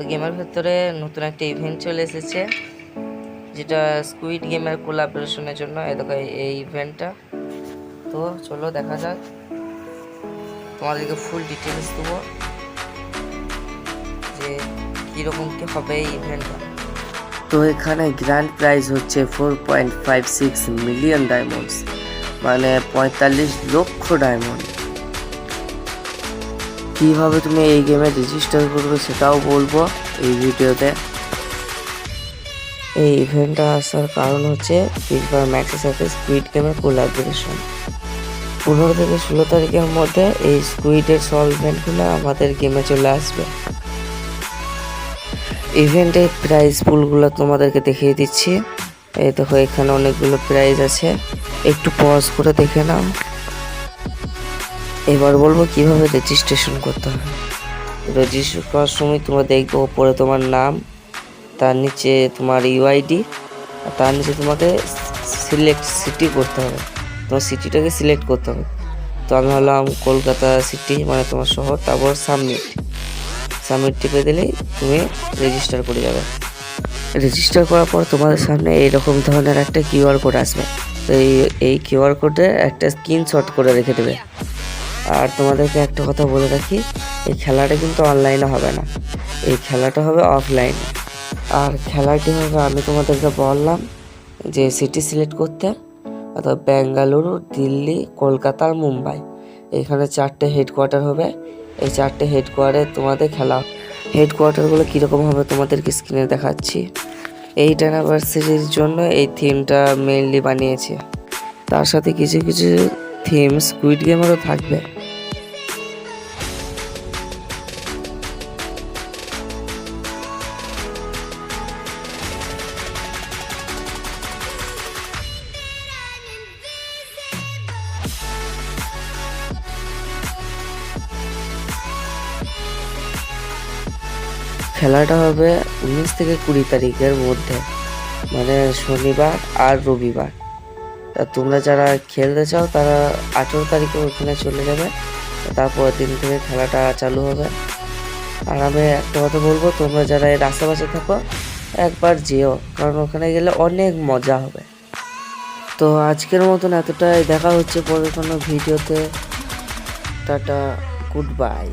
তো গেমের ভেতরে নতুন একটা ইভেন্ট চলে এসেছে, যেটা স্কুইড গেমের কোলাবোরেশনের জন্য। এই দেখো, এই ইভেন্টটা তো চলো, দেখা যাক। তোমাদেরকে ফুল ডিটেলস দেবো, যে কীরকম কী হবে এই ইভেন্টটা তো এখানে গ্র্যান্ড প্রাইজ হচ্ছে four point five six million diamonds মানে পঁয়তাল্লিশ লক্ষ ডায়মন্ড কীভাবে তুমি এই গেমে রেজিস্টার করবে সেটাও বলব এই ভিডিওতে এই ইভেন্টটা আসার কারণ হচ্ছে ফ্রি ফায়ার ম্যাক্সের সাথে স্কুইড গেমের কোলাবোরেশন পনেরো থেকে ষোলো তারিখের মধ্যে এই স্কুইডের সলভেন্টগুলো আমাদের গেমে চলে আসবে। ইভেন্টের প্রাইজ পুলগুলো তোমাদেরকে দেখিয়ে দিচ্ছি। এই দেখো এখানে অনেকগুলো প্রাইজ আছে। একটু পজ করে দেখে নাও। এবার বলব কীভাবে রেজিস্ট্রেশন করতে হবে রেজিস্টার করার সময় তোমরা দেখবে ওপরে তোমার নাম, তার নিচে তোমার ইউআইডি আর তার নিচে তোমাকে সিলেক্ট সিটি করতে হবে। তোমার সিটিটাকে সিলেক্ট করতে হবে। তো আমি হলাম কলকাতা সিটি মানে তোমার শহর, তারপর সাবমিট সাবমিট টিপে দিলেই তুমি রেজিস্টার করে যাবে। রেজিস্টার করার পর তোমাদের সামনে এইরকম ধরনের একটা কিউআর কোড আসবে। তো এই এই কিউআর কোডে একটা স্ক্রিনশট করে রেখে দেবে। আর তোমাদেরকে একটা কথা বলে রাখি, এই খেলাটা কিন্তু অনলাইনে হবে না। এই খেলাটা হবে অফলাইনে আর খেলাটি হবে, আমি তোমাদেরকে বললাম যে সিটি সিলেক্ট করতে, অর্থাৎ বেঙ্গালুরু দিল্লি কলকাতা আর মুম্বাই। এখানে চারটে হেডকোয়ার্টার হবে। এই চারটে হেডকোয়ার্টারে তোমাদের খেলা হেডকোয়ার্টারগুলো কীরকম হবে তোমাদেরকে স্ক্রিনে দেখাচ্ছি। এই অ্যানিভার্সারির জন্য এই থিমটা মেইনলি বানিয়েছে। তার সাথে কিছু কিছু থিম স্কুইড গেমেরও থাকবে। খেলাটা হবে উনিশ থেকে কুড়ি তারিখের মধ্যে মানে শনিবার আর রবিবার। তা তোমরা যারা খেলতে চাও, তারা আঠেরো তারিখে ওখানে চলে যাবে। তারপরের দিন থেকে খেলাটা চালু হবে। আর আমি একটা কথা বলব, তোমরা যারা এর আশেপাশে থাকো, একবার যেও, কারণ ওখানে গেলে অনেক মজা হবে। তো আজকের মতন এতটাই। দেখা হচ্ছে পরে কোনো ভিডিওতে। Tata, goodbye.